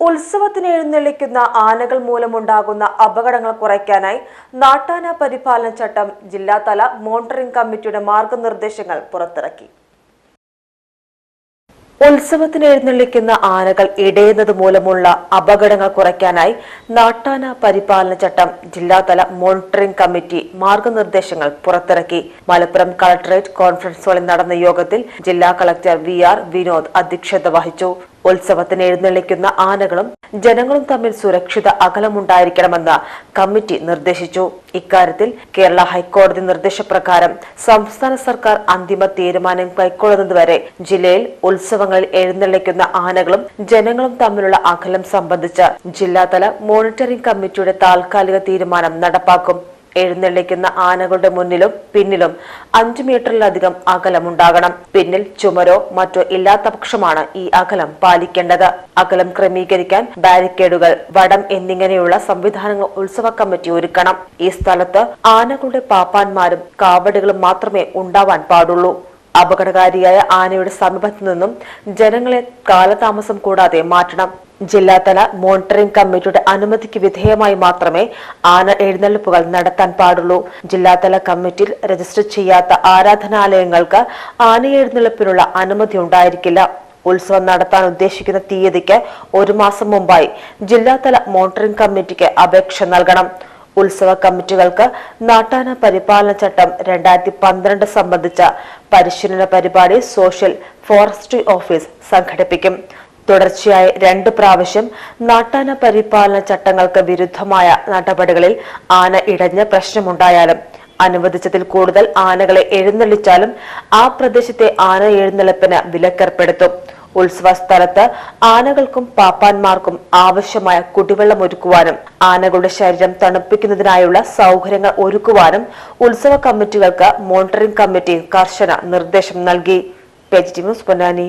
ഉത്സവത്തിന് എഴുന്നള്ളിക്കുന്ന ആനകൾ മൂലമുണ്ടാകുന്ന അപകടങ്ങൾ കുറയ്ക്കാനായി നാട്ടാന പരിപാലന ചട്ടം ജില്ലാതല മോണിറ്ററിംഗ് കമ്മിറ്റിയുടെ മാർഗനിർദ്ദേശങ്ങൾ പുറത്തിറക്കി. ഉത്സവത്തിന് എഴുന്നള്ളിക്കുന്ന ആനകൾ ഇടയുന്നത് മൂലമുള്ള അപകടങ്ങൾ കുറയ്ക്കാനായി നാട്ടാന പരിപാലന ചട്ടം ജില്ലാതല മോണിറ്ററിംഗ് കമ്മിറ്റി മാർഗനിർദ്ദേശങ്ങൾ പുറത്തിറക്കി. മലപ്പുറം കളക്ടറേറ്റ് കോൺഫറൻസ് ഹാളിൽ നടന്ന യോഗത്തിൽ ജില്ലാ കളക്ടർ വി ആർ വിനോദ് അധ്യക്ഷത വഹിച്ചു. ഉത്സവത്തിന് എഴുന്നള്ളിക്കുന്ന ആനകളും ജനങ്ങളും തമ്മിൽ സുരക്ഷിത അകലമുണ്ടായിരിക്കണമെന്ന് കമ്മിറ്റി നിർദ്ദേശിച്ചു. ഇക്കാര്യത്തിൽ കേരള ഹൈക്കോടതി നിർദ്ദേശപ്രകാരം സംസ്ഥാന സർക്കാർ അന്തിമ തീരുമാനം കൈക്കൊള്ളുന്നതുവരെ ജില്ലയിൽ ഉത്സവങ്ങളിൽ എഴുന്നള്ളിക്കുന്ന ആനകളും ജനങ്ങളും തമ്മിലുള്ള അകലം സംബന്ധിച്ച് ജില്ലാതല മോണിറ്ററിംഗ് കമ്മിറ്റിയുടെ താൽക്കാലിക തീരുമാനം നടപ്പാക്കും. എഴുന്നള്ളിക്കുന്ന ആനകളുടെ മുന്നിലും പിന്നിലും അഞ്ചു മീറ്ററിലധികം അകലമുണ്ടാകണം. പിന്നിൽ ചുമരോ മറ്റോ ഇല്ലാത്ത പക്ഷമാണ് ഈ അകലം പാലിക്കേണ്ടത്. അകലം ക്രമീകരിക്കാൻ ബാരിക്കേഡുകൾ വടം എന്നിങ്ങനെയുള്ള സംവിധാനങ്ങൾ ഉത്സവ കമ്മിറ്റി ഒരുക്കണം. ഈ സ്ഥലത്ത് ആനകളുടെ പാപ്പാന്മാരും കാവടികളും മാത്രമേ ഉണ്ടാവാൻ പാടുള്ളൂ. അപകടകാരിയായ ആനയുടെ സമീപത്തു നിന്നും ജനങ്ങളെ കാലതാമസം കൂടാതെ മാറ്റണം. ജില്ലാതല മോണിറ്ററിംഗ് കമ്മിറ്റിയുടെ അനുമതിക്ക് വിധേയമായി മാത്രമേ ആന എഴുന്നള്ളിപ്പുകൾ നടത്താൻ പാടുള്ളൂ. ജില്ലാതല കമ്മിറ്റിയിൽ രജിസ്റ്റർ ചെയ്യാത്ത ആരാധനാലയങ്ങൾക്ക് ആന എഴുന്നള്ളിപ്പിനുള്ള അനുമതി ഉണ്ടായിരിക്കില്ല. ഉത്സവം നടത്താൻ ഉദ്ദേശിക്കുന്ന തീയതിക്ക് ഒരു മാസം മുമ്പായി ജില്ലാതല മോണിറ്ററിംഗ് കമ്മിറ്റിക്ക് അപേക്ഷ നൽകണം. ഉത്സവ കമ്മിറ്റികൾക്ക് നാട്ടാന പരിപാലന ചട്ടം രണ്ടായിരത്തി പന്ത്രണ്ട് സംബന്ധിച്ച പരിശീലന പരിപാടി സോഷ്യൽ ഫോറസ്ട്രി ഓഫീസ് സംഘടിപ്പിക്കും. തുടർച്ചയായ രണ്ട് പ്രാവശ്യം നാട്ടാന പരിപാലന ചട്ടങ്ങൾക്ക് വിരുദ്ധമായ നടപടികളിൽ ആന ഇടഞ്ഞ പ്രശ്നമുണ്ടായാലും അനുവദിച്ചതിൽ കൂടുതൽ ആനകളെ എഴുന്നള്ളിച്ചാലും ആ പ്രദേശത്തെ ആന എഴുന്നള്ളിപ്പിന് വിലക്കേർപ്പെടുത്തും. ഉത്സവ സ്ഥലത്ത് ആനകൾക്കും പാപ്പാന്മാർക്കും ആവശ്യമായ കുടിവെള്ളം ഒരുക്കുവാനും ആനകളുടെ ശരീരം തണുപ്പിക്കുന്നതിനായുള്ള സൗകര്യങ്ങൾ ഒരുക്കുവാനും ഉത്സവ കമ്മിറ്റികൾക്ക് മോണിറ്ററിംഗ് കമ്മിറ്റി കർശന നിർദ്ദേശം നൽകി. പൊന്നാനി.